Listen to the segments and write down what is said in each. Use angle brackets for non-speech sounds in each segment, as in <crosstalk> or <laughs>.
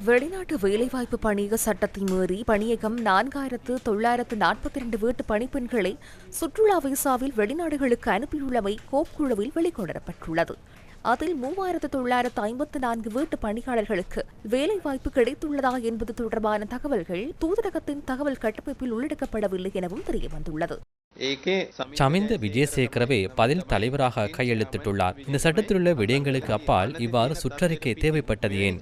வெளிநாட்டு வேலைவாய்ப்பு பணியக சட்டத்தை மீறி பணியகம் நான்காயிரத்து தொள்ளாயிரத்து நாற்பத்தி இரண்டு வீட்டு பணிப்பெண்களை சுற்றுலா விசாவில் வெளிநாடுகளுக்கு அனுப்பியுள்ளமை கோப் குழுவில் வெளிக்கொணரப்பட்டுள்ளது. அதில் மூவாயிரத்து தொள்ளாயிரத்து ஐம்பத்து நான்கு வீட்டு பணியாளர்களுக்கு வேலைவாய்ப்பு கிடைத்துள்ளதா என்பது தொடர்பான தகவல்கள் தூதரகத்தின் தகவல் கட்டமைப்பில் உள்ளிடக்கப்படவில்லை எனவும் தெரியவந்துள்ளது. சமிந்த விஜயசேகரவே பதில் தலைவராக கையெழுத்திட்டுள்ளார் இந்த சட்டத்திலுள்ள விடயங்களுக்கு அப்பால் இவ்வாறு சுற்றறிக்கை தேவைப்பட்டது ஏன்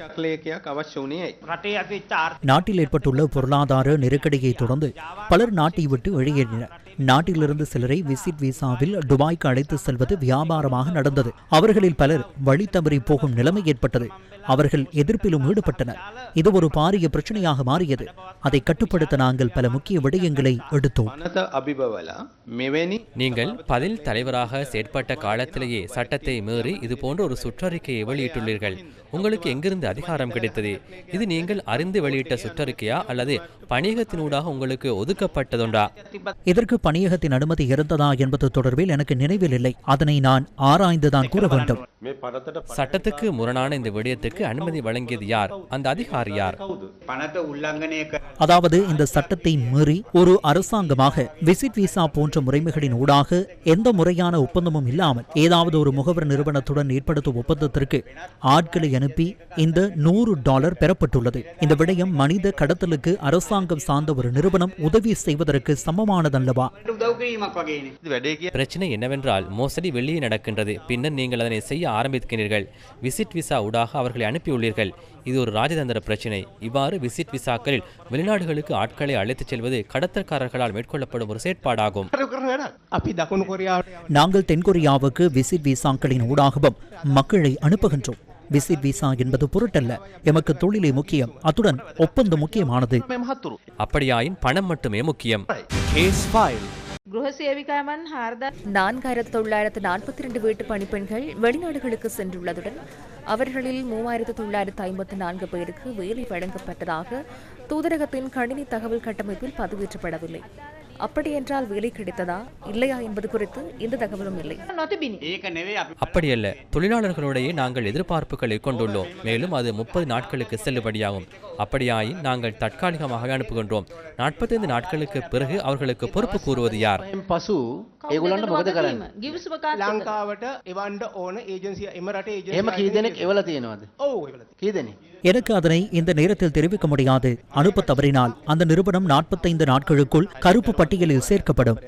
நாட்டில் ஏற்பட்டுள்ள பொருளாதார நெருக்கடியை தொடர்ந்து பலர் நாட்டை விட்டு வெளியேறினர் நாட்டிலிருந்து சிலரை விசிட் விசாவில் துபாய்க்கு அழைத்து செல்வது வியாபாரமாக நடந்தது. அவர்களில் பலர் வழி தவறி போகும் நிலைமை ஏற்பட்டது. அவர்கள் எதிர்ப்பிலும் ஈடுபட்டனர். இது ஒரு பாரிய பிரச்சனையாக மாறியது. அதை கட்டுப்படுத்த நாங்கள் பல முக்கிய விடயங்களை எடுத்தோம். நீங்கள் பதில் தலைவராக செயற்பட்ட காலத்திலேயே சட்டத்தை மீறி இது போன்ற ஒரு சுற்றறிக்கையை வெளியிட்டுள்ளீர்கள். உங்களுக்கு எங்கிருந்து அதிகாரம் கிடைத்தது? இது நீங்கள் அறிந்து வெளியிட்ட சுற்றறிக்கையா அல்லது பணிகத்தினூடாக உங்களுக்கு ஒதுக்கப்பட்டதுண்டா? இதற்கு பணியகத்தின் அனுமதி இருந்ததா என்பது தொடர்பில் எனக்கு நினைவில் இல்லை. அதனை நான் ஆராய்ந்துதான் கூற வேண்டும். சட்டத்துக்கு முரணான இந்த விடயத்துக்கு அனுமதி வழங்கியது யார்? அந்த அதிகாரி யார்? அதாவது இந்த சட்டத்தை மீறி ஒரு அரசாங்கமாக விசிட் விசா போன்ற முறைமைகளின் ஊடாக எந்த முறையான ஒப்பந்தமும் இல்லாமல் ஏதாவது ஒரு முகவர் நிறுவனத்துடன் ஏற்படுத்தும் ஒப்பந்தத்திற்கு ஆட்களை அனுப்பி இந்த நூறு டாலர் பெறப்பட்டுள்ளது. இந்த விடயம் மனித கடத்தலுக்கு அரசாங்கம் சார்ந்த ஒரு நிறுவனம் உதவி செய்வதற்கு சமமானதல்லவா? කිරීමක් වගේනේ වැඩේ කිය பிரச்சனை என்னவென்றால் மோசடி வெளியே நடக்கின்றது பின்னர் நீங்கள் அதனை செய்ய ஆரம்பிக்கிறீர்கள் விசிட் விசா ஊடாக அவர்களை அனுப்பியுள்ளீர்கள் இது ஒரு ராஜதந்திர பிரச்சினை இவ்வாறு விசிட் விசாக்களில் வெளிநாடுகளுக்கு ஆட்களை அழைத்துச் செல்வது கடத்தல்காரர்களால் மேற்கொள்ளப்படும் ஒரு செயற்பாடாகும் <laughs> කරන වැඩක් අපි දකුණු කොරියාවට நாங்கள் தென்கொரியாவுக்கு விசிட் விசாக்களின் ஊடாகவும் மக்களை அனுப்புகின்றோம் விசிட் விசா என்பது பொருட்டல்ல எமக்கு தொழிலே முக்கியம் அத்துடன் ஒப்பந்தம் முக்கியமானது මහත්තුරු அப்படியாயின் பணம் மட்டுமே முக்கியம் ගෘහ සේවිකාවන් හාරද நான்காயிரத்து தொள்ளாயிரத்து நாற்பத்தி ரெண்டு வீட்டு பணிப்பெண்கள் வெளிநாடுகளுக்கு சென்றுள்ளதுடன் அவர்களில் மூவாயிரத்து தொள்ளாயிரத்து ஐம்பத்து நான்கு பேருக்கு வேலை வழங்கப்பட்டதாக தூதரகத்தின் கணினி தகவல் கட்டமைப்பில் பதிவேற்றப்படவில்லை. அப்படியென்றால் வேலை கிடைத்ததா இல்லையா என்பது குறித்து எந்த தகவலும் இல்லை නොතිබිනි. ඒක නෙවේ අපි அப்படியல்ல தொழிலாளர்களுடைய நாங்கள் எதிர்பார்ப்புகளை கொண்டுள்ளோம் மேலும் அது முப்பது நாட்களுக்கு செல்லுபடியாகும் அப்படியாயின் நாங்கள் தற்காலிகமாக அனுப்புகின்றோம் நாற்பத்தைந்து நாட்களுக்கு பிறகு அவர்களுக்கு பொறுப்பு கூறுவது யார் පසු ඒගොල්ලන්ට මොකද කරන්න ගිවිසුම කාලයක ලංකාවට එවන්ඩ ඕන ඒජන්සිය එම රට ඒජ එහෙම කී දෙනෙක් එවල තියෙනවද ඕ කී දෙනෙ எனக்கு அதனை இந்த நேரத்தில் தெரிவிக்க முடியாது அனுப்ப தவறினால் அந்த நிறுவனம் நாற்பத்தைந்து நாட்களுக்குள் கருப்பு பட்டியலில் சேர்க்கப்படும்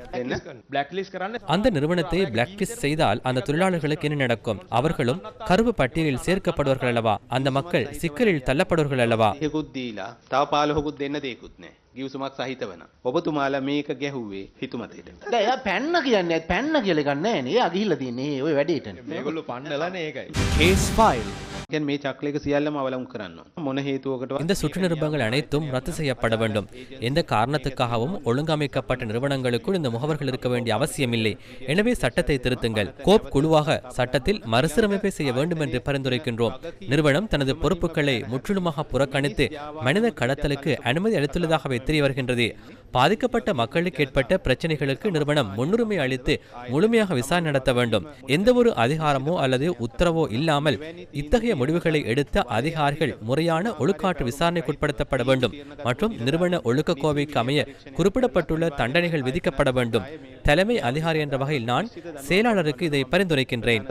බ්ලක් ලිස් කරන්න அந்த நிறுவனத்தை பிளாக்லிஸ்ட் செய்தால் அந்த தொழிலாளர்களுக்கு என்ன நடக்கும் அவர்களும் கருப்பு பட்டியலில் சேர்க்கப்படுவார்கள் அல்லவா அந்த மக்கள் சிக்கலில் தள்ளப்படுவார்கள் அல்லவா යකුත් දීලා තව පාලහොකුත් දෙන්න දෙකුත් නෑ ගියවසුමක් සහිත වන. ඔබතුමාලා මේක ගැහුවේ හිතුමතයට. දැන් එයා පැන්න කියන්නේ පැන්න කියලා එකක් නැහැ නේ එයා ගිහිල්ලා තියෙන්නේ ඔය වැඩේට මේගොල්ලු පන්නලන ඒකයි. ගැන් මේ චක්ලයක සියල්ලම අවලම් කරන්න. මොන හේතුවකට இந்த சுற்று நிருபங்கள் அனைத்தும் ரத்து செய்யப்பட வேண்டும் எந்த காரணத்துக்காகவும் ஒழுங்கமைக்கப்பட்ட நிறுவனங்களுக்குள் இந்த முகவர்கள் இருக்க வேண்டிய அவசியமில்லை எனவே சட்டத்தை திருத்துங்கள் கோப் குழுவாக சட்டத்தில் மறுசீரமைப்பை செய்ய வேண்டும் என்று பரிந்துரைக்கின்றோம் நிறுவனம் தனது பொறுப்புகளை முற்றிலுமாக புறக்கணித்து மனித கடத்தலுக்கு அனுமதி அளித்துள்ளதாகவே தெரிய வருகின்றது பாதிக்கப்பட்ட மக்களுக்கு ஏற்பட்ட பிரச்சனைகளுக்கு நிறுவனம் முன்னுரிமை அளித்து முழுமையாக விசாரணை நடத்த வேண்டும். எந்த ஒரு அதிகாரமோ அல்லது உத்தரவோ இல்லாமல் இத்தகைய முடிவுகளை எடுத்த அதிகாரிகள் முறையான ஒழுக்காற்று விசாரணைக்குட்படுத்தப்பட வேண்டும் மற்றும் நிறுவன ஒழுக்க கோவைக்கு அமைய குறிப்பிடப்பட்டுள்ள தண்டனைகள் விதிக்கப்பட வேண்டும். தலைமை அதிகாரி என்ற வகையில் நான் செயலாளருக்கு இதை பரிந்துரைக்கின்றேன்.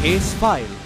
Case file.